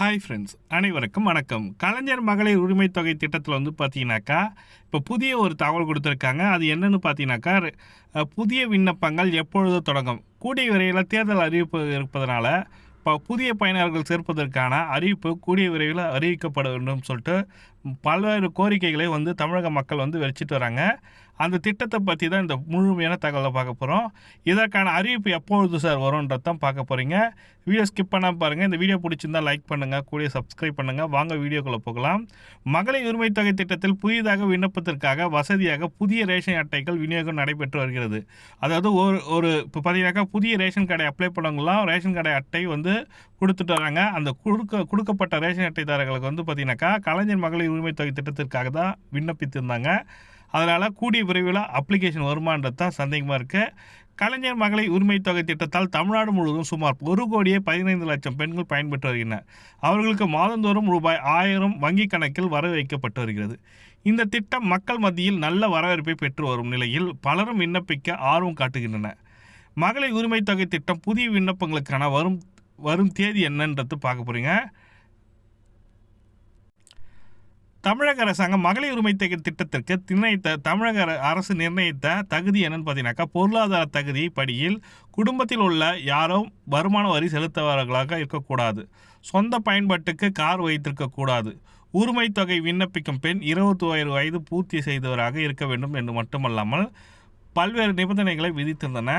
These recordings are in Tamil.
ஹாய் ஃப்ரெண்ட்ஸ் அனைவருக்கும் வணக்கம். கலைஞர் மகளிர் உரிமை தொகை திட்டத்தில் வந்து பார்த்தீங்கன்னாக்கா இப்போ புதிய ஒரு தகவல் கொடுத்துருக்காங்க. அது என்னென்னு பார்த்தீங்கன்னாக்கா புதிய விண்ணப்பங்கள் எப்பொழுது தொடங்கும்? கூடிய விரைவில் தேர்தல் அறிவிப்பு இருப்பதனால இப்போ புதிய பயனர்கள் சேர்ப்பதற்கான அறிவிப்பு கூடிய விரைவில் அறிவிக்கப்பட வேண்டும் சொல்லிட்டு பல்வேறு கோரிக்கைகளை வந்து தமிழக மக்கள் வந்து வச்சுட்டு வராங்க. அந்த திட்டத்தை பற்றி தான் இந்த முழுமையான தகவலை பார்க்க போகிறோம் இதற்கான அறிவிப்பு எப்பொழுது சார் வரும்ன்றது தான் பார்க்க போகிறீங்க வீடியோ ஸ்கிப் பண்ணாமல் பாருங்கள் இந்த வீடியோ பிடிச்சிருந்தா லைக் பண்ணுங்கள் கூட சப்ஸ்கிரைப் பண்ணுங்கள் வாங்க வீடியோக்குள்ளே போகலாம். மகளிர் உரிமை தொகை திட்டத்தில் புதிதாக விண்ணப்பத்திற்காக வசதியாக புதிய ரேஷன் அட்டைகள் விநியோகம் நடைபெற்று வருகிறது. அதாவது ஒரு ஒரு இப்போ பார்த்தீங்கன்னாக்கா புதிய ரேஷன் கடை அப்ளை பண்ணவங்களாம் ரேஷன் கடை அட்டை வந்து கொடுத்துட்டு வராங்க. அந்த கொடுக்க கொடுக்கப்பட்ட ரேஷன் அட்டைதாரர்களுக்கு வந்து பார்த்தீங்கன்னாக்கா கலைஞர் மகளிர் உரிமை தொகை திட்டத்திற்காக தான் விண்ணப்பித்திருந்தாங்க. அதனால் கூடிய விரைவில் அப்ளிகேஷன் வருமானது தான் சந்தேகமாக இருக்குது கலைஞர் மகளிர் உரிமை தொகை திட்டத்தால் தமிழ்நாடு முழுவதும் சுமார் ஒரு கோடியே பதினைந்து லட்சம் பெண்கள் பயன்பெற்று வருகின்றனர். அவர்களுக்கு மாதந்தோறும் ரூபாய் ஆயிரம் வங்கி கணக்கில் வர வைக்கப்பட்டு வருகிறது. இந்த திட்டம் மக்கள் மத்தியில் நல்ல வரவேற்பை பெற்று வரும் நிலையில் பலரும் விண்ணப்பிக்க ஆர்வம் காட்டுகின்றனர். மகளிர் உரிமை தொகை திட்டம் புதிய விண்ணப்பங்களுக்கான வரும் வரும் தேதி என்னன்றது பார்க்க போகிறீங்க தமிழக அரசாங்கம் மகளிர் உரிமை திட்டத்திற்கு நிர்ணயித்த தமிழக அரசு நிர்ணயித்த தகுதி என்னன்னு பார்த்தீங்கன்னாக்கா பொருளாதார தகுதி படியில் குடும்பத்தில் உள்ள யாரும் வருமான வரி செலுத்தவர்களாக இருக்கக்கூடாது. சொந்த பயன்பாட்டுக்கு கார் வைத்திருக்கக்கூடாது உரிமை தொகை விண்ணப்பிக்கும் பெண் இருபத்தி ஒரு வயது பூர்த்தி செய்தவராக இருக்க வேண்டும் என்று மட்டுமல்லாமல் பல்வேறு நிபந்தனைகளை விதித்திருந்தன.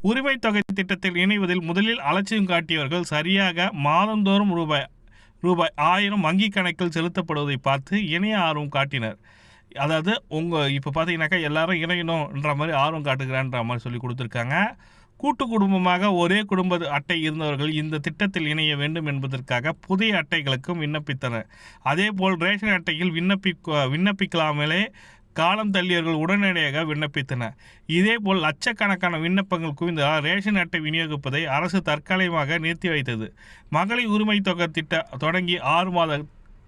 உரிமை தொகை திட்டத்தில் இணைவதில் முதலில் அலட்சியம் காட்டியவர்கள் சரியாக மாதந்தோறும் ரூபாய் ரூபாய் ஆயிரம் வங்கி கணக்கில் செலுத்தப்படுவதை பார்த்து இணைய ஆர்வம் காட்டினர். அதாவது உங்கள் இப்போ பார்த்தீங்கன்னாக்கா எல்லாரும் இணையணுன்ற மாதிரி ஆர்வம் காட்டுகிறான்ற மாதிரி சொல்லி கொடுத்துருக்காங்க. கூட்டு குடும்பமாக ஒரே குடும்ப அட்டை இருந்தவர்கள் இந்த திட்டத்தில் இணைய வேண்டும் என்பதற்காக புதிய அட்டைகளுக்கும் விண்ணப்பித்தனர். அதேபோல் ரேஷன் அட்டையில் விண்ணப்பி விண்ணப்பிக்கலாமலே காலம் தள்ளியவர்கள் உடனடியாக விண்ணப்பித்தனர். இதேபோல் லட்சக்கணக்கான விண்ணப்பங்கள் குவிந்ததால் ரேஷன் அட்டை விநியோகிப்பதை அரசு தற்காலிகமாக நிறுத்தி வைத்தது. மகளிர் உரிமை தொகை திட்ட தொடங்கி ஆறு மாத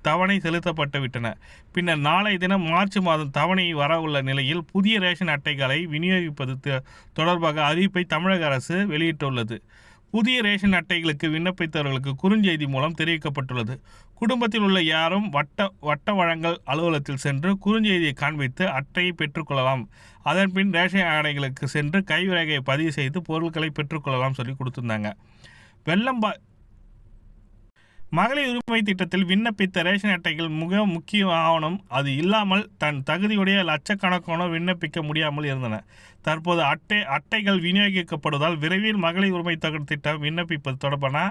தவணை செலுத்தப்பட்டு விட்டன. பின்னர் நாளைய தினம் மார்ச் மாதம் தவணை வரவுள்ள நிலையில் புதிய ரேஷன் அட்டைகளை விநியோகிப்பது தொடர்பாக அறிவிப்பை தமிழக அரசு வெளியிட்டுள்ளது. புதிய ரேஷன் அட்டைகளுக்கு விண்ணப்பித்தவர்களுக்கு குறுஞ்செய்தி மூலம் தெரிவிக்கப்பட்டுள்ளது. குடும்பத்தில் உள்ள யாரும் வட்ட வட்ட வழங்கல் அலுவலகத்தில் சென்று குறுஞ்செய்தியை காண்பித்து அட்டையை பெற்றுக்கொள்ளலாம். அதன் பின் ரேஷன் அட்டைகளுக்கு சென்று கைவிரகையை பதிவு செய்து பொருட்களை பெற்றுக்கொள்ளலாம் சொல்லி கொடுத்துருந்தாங்க. வெள்ளம் பா மகளிர் உரிமை திட்டத்தில் விண்ணப்பித்த ரேஷன் அட்டைகள் மிக முக்கிய ஆவணம். அது இல்லாமல் தன் தகுதியுடைய லட்சக்கணக்கான விண்ணப்பிக்க முடியாமல் இருந்தன. தற்போது அட்டை அட்டைகள் விநியோகிக்கப்படுவதால் விரைவில் மகளிர் உரிமை தொகை திட்டம் விண்ணப்பிப்பது தொடர்பான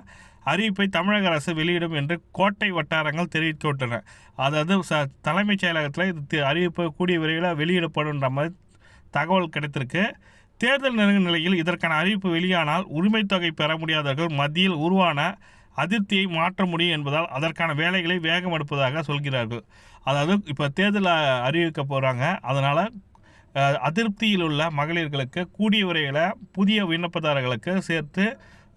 அறிவிப்பை தமிழக அரசு வெளியிடும் என்று கோட்டை வட்டாரங்கள் தெரிவித்துவிட்டன. அதாவது ச தலைமைச் செயலகத்தில் இது அறிவிப்பு கூடிய விரைவில் வெளியிடப்படும்ன்ற மாதிரி தகவல் கிடைத்திருக்கு. தேர்தல் நெருங்கும் நிலையில் இதற்கான அறிவிப்பு வெளியானால் உரிமைத்தொகை பெற முடியாதவர்கள் மத்தியில் உருவான அதிருப்தியை மாற்ற முடியும் என்பதால் அதற்கான வேலைகளை வேகம் எடுப்பதாக சொல்கிறார்கள். அதாவது இப்போ தேர்தல் அறிவிக்க போகிறாங்க அதனால் அதிருப்தியில் உள்ள மகளிர்களுக்கு கூடிய விரைவில் புதிய விண்ணப்பதாரர்களுக்கு சேர்த்து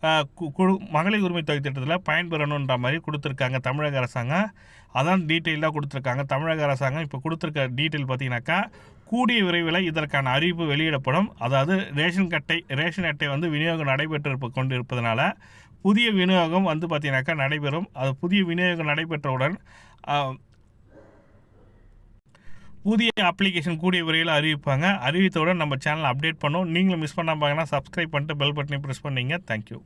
கு- குழு மகளிர் உரிமை தொகை திட்டத்தில் பயன்பெறணுன்ற மாதிரி கொடுத்துருக்காங்க தமிழக அரசாங்கம். அதான் டீட்டெயிலாக கொடுத்துருக்காங்க. தமிழக அரசாங்கம் இப்போ கொடுத்துருக்க டீட்டெயில் பார்த்தீங்கன்னாக்கா கூடிய விரைவில் இதற்கான அறிவிப்பு வெளியிடப்படும். அதாவது ரேஷன் கட்டை ரேஷன் அட்டை வந்து விநியோகம் நடைபெற்று கொண்டு இருப்பதனால புதிய விநியோகம் வந்து பார்த்தீங்கனாக்கா நடைபெறும். அது புதிய விநியோகம் நடைபெற்றவுடன் புதிய அப்ளிகேஷன் கூடிய விரைவில் அறிவிப்பாங்க. அறிவித்தவுடன் நம்ம சேனலை அப்டேட் பண்ணோம் நீங்களும் மிஸ் பண்ணாமல் சப்ஸ்கிரைப் பண்ணிட்டு பெல் பட்டனை ப்ரெஸ் பண்ணீங்க. தேங்க்யூ